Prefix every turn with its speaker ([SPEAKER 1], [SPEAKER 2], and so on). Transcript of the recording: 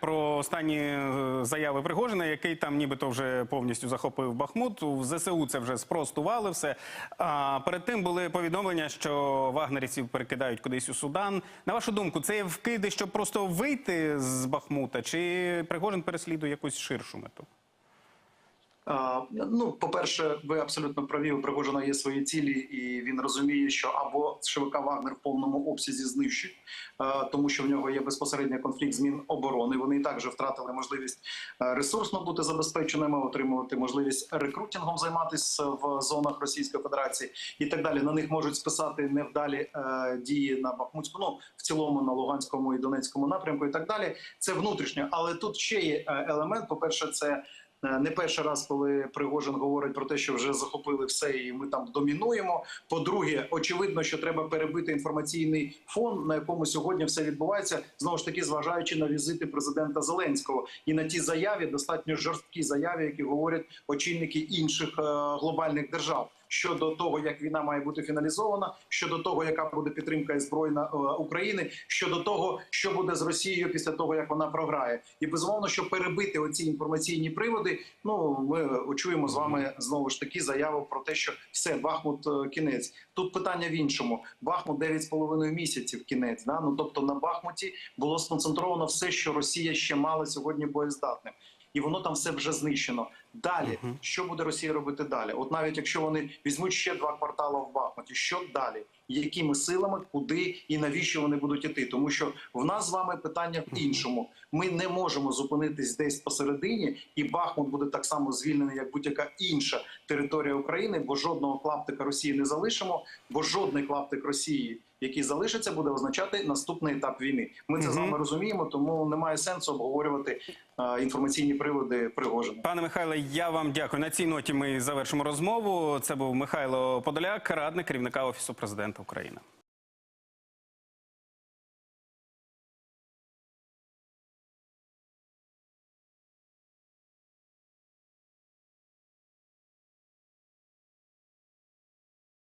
[SPEAKER 1] Про останні е, заяви Пригожина, який там нібито вже повністю захопив Бахмут. В ЗСУ це вже спростували все. А перед тим були повідомлення, що вагнерівців перекидають кудись у Судан. На вашу думку, це вкиди, щоб просто вийти з Бахмута, чи Пригожин переслідує якусь ширшу мету?
[SPEAKER 2] Ну, по-перше, ви абсолютно праві. У Пригожина є свої цілі, і він розуміє, що або ШВК Вагнер в повному обсязі знищить, тому що в нього є безпосередньо конфлікт змін оборони. Вони і так вже втратили можливість е, ресурсно бути забезпеченими, отримувати можливість рекрутингом займатися в зонах Російської Федерації і так далі. На них можуть списати невдалі е, дії на Бахмутську, ну в цілому на Луганському і Донецькому напрямку, і так далі. Це внутрішньо, але тут ще є е, елемент. По перше, це Е, Не перший раз, коли Пригожин говорить про те, що вже захопили все, і ми там домінуємо. По-друге, очевидно, що треба перебити інформаційний фон, на якому сьогодні все відбувається. Знову ж таки, зважаючи на візити президента Зеленського і на ті заяві, достатньо жорсткі заяві, які говорять очільники інших е, глобальних держав. Щодо того, як війна має бути фіналізована, щодо того, яка буде підтримка збройна е, України, щодо того, що буде з Росією після того, як вона програє, і безумовно, щоб перебити оці інформаційні приводи. Ну ми чуємо з вами знову ж таки заяву про те, що все Бахмут е, кінець. Тут питання в іншому. Бахмут 9,5 місяців кінець. Да? Ну тобто на Бахмуті було сконцентровано все, що Росія ще мала сьогодні боєздатним. І воно там все вже знищено. Далі що буде Росія робити далі? От навіть якщо вони візьмуть ще два квартали в Бахмуті, що далі? Якими силами, куди і навіщо вони будуть іти? Тому що в нас з вами питання в іншому. Ми не можемо зупинитись десь посередині, і Бахмут буде так само звільнений, як будь-яка інша територія України, бо жодного клаптика Росії не залишимо, бо жодний клаптик Росії, який залишиться, буде означати наступний етап війни. Ми це з вами розуміємо, тому немає сенсу обговорювати е, інформаційні приводи Пригожина.
[SPEAKER 1] Пане Михайле, я вам дякую. На цій ноті ми завершимо розмову. Це був Михайло Подоляк, радник керівника офісу президента України.